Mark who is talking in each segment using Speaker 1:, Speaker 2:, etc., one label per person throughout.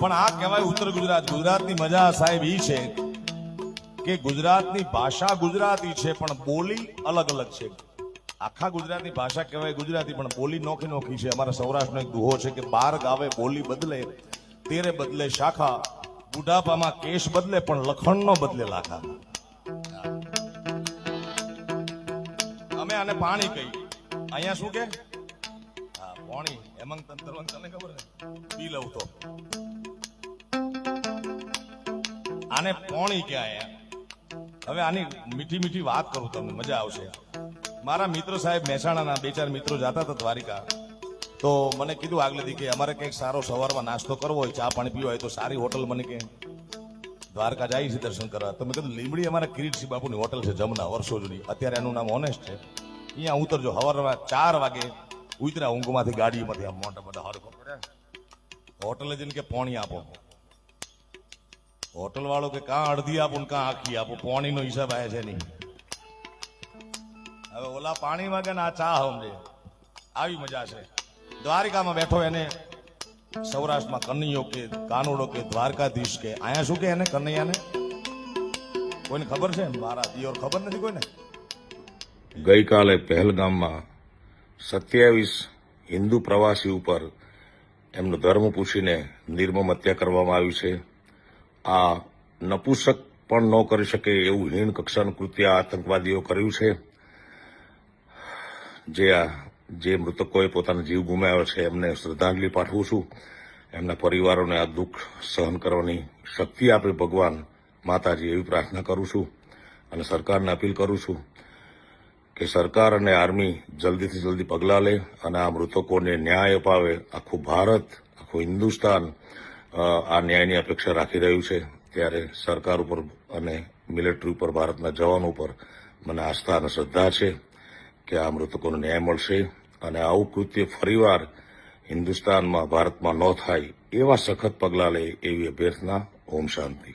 Speaker 1: પણ આ કહેવાય ઉત્તર ગુજરાત. ગુજરાતની મજા સાહેબ એ છે કે ગુજરાતની ભાષા ગુજરાતી છે, પણ બોલી અલગ અલગ છે. આખા ગુજરાતની ભાષા કહેવાય ગુજરાતી, પણ બોલી નોખી નોખી છે. અમારા સૌરાષ્ટ્રનો એક દુહો છે કે બાર ગાવે બોલી બદલે, તેરે બદલે શાખા, બુઢાપામાં કેશ બદલે, પણ લખણનો બદલે લાખા. અમે આને પાણી કહી અહીંયા શું કે? હેમંત તંત્ર તને ખબર ને પી લઉં તો આને પોણી ક્યાં હવે આની મીઠી મીઠી વાત કરું તમને, મજા આવશે મારા મિત્રો સાહેબ મહેસાણાના બે ચાર મિત્રો જતા હતા દ્વારિકા. તો મને કીધું આગલે દી કે અમારે કંઈક સારો સવારમાં નાસ્તો કરવો હોય, ચા પાણી પીવો હોય તો સારી હોટલ મને કે. દ્વારકા જાય છે દર્શન કરવા. તો મેં કીધું, લીમડી અમારા કિરીટસિંહ બાપુની હોટલ છે જમના વર્ષો જૂની અત્યારે એનું નામ ઓનેસ્ટ છે. અહીંયા ઉતરજો, હવારમાં ચાર વાગે ઉતર્યા ઊંઘમાંથી, ગાડીમાંથી આમ મોટા મોટા હરખો હોટલે જઈને કે પોણી આપો. હોટલ વાળો કે કાં અડધી આપો ને કાં આખી આપો, પોણીનો હિસાબ આવે છે નહીં. હવે ઓલા પાણી માંગે ને, આ ચા સમજે આવી મજા છે. દ્વારિકામાં બેઠો એને સૌરાષ્ટ્રમાં કનૈયો કે કાનુડો કે દ્વારકાધીશ કે અહીંયા શું કે એને, કનૈયાને? કોઈને ખબર છે? મારા દિયોર ખબર નથી કોઈને?
Speaker 2: ગઈકાલે પહેલગામમાં સત્યાવીસ હિન્દુ પ્રવાસી ઉપર એમનો ધર્મ પૂછીને નિર્મમ હત્યા કરવામાં આવી છે. આ નપુસક પણ ન કરી શકે એવું હીણ કક્ષાનું કૃત્ય આતંકવાદીઓ કર્યું છે. જે આ, જે મૃતકોએ પોતાનો જીવ ગુમાવ્યો છે, એમને શ્રદ્ધાંજલિ પાઠવું છું. એમના પરિવારોને આ દુઃખ સહન કરવાની શક્તિ આપે ભગવાન માતાજી એવી પ્રાર્થના કરું છું અને સરકારને અપીલ કરું છું કે સરકાર અને આર્મી જલ્દીથી જલ્દી પગલાં લે અને આ મૃતકોને ન્યાય અપાવે. આખું ભારત, આખું હિન્દુસ્તાન આ ન્યાયની અપેક્ષા રાખી રહ્યું છે. ત્યારે સરકાર ઉપર અને મિલિટરી ઉપર, ભારતના જવાનો ઉપર મને આસ્થા અને શ્રદ્ધા છે કે આ મૃતકોને ન્યાય મળશે અને આવું કૃત્ય ફરીવાર હિન્દુસ્તાનમાં, ભારતમાં ન થાય એવા સખત પગલાં લે એવી અભ્યર્થના. ઓમ શાંતિ.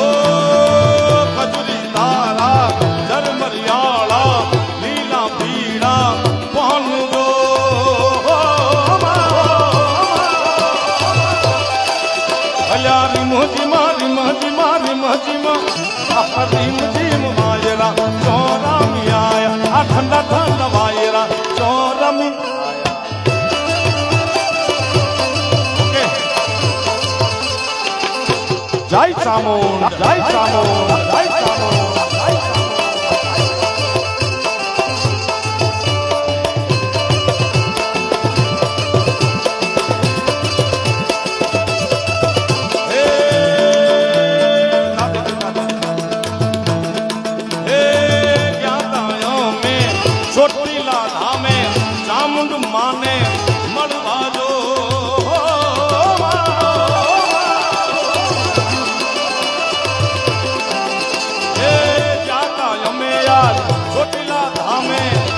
Speaker 1: ઓ તારા જીમા રીમ જીમા રીમ જીમા આ રીમ જીમ વાયરા ચોરામી આયા આ ઠંડા ઠંડા વાયરા ચોરામી જય ચામુંડ જય ચામુંડ જય Amém.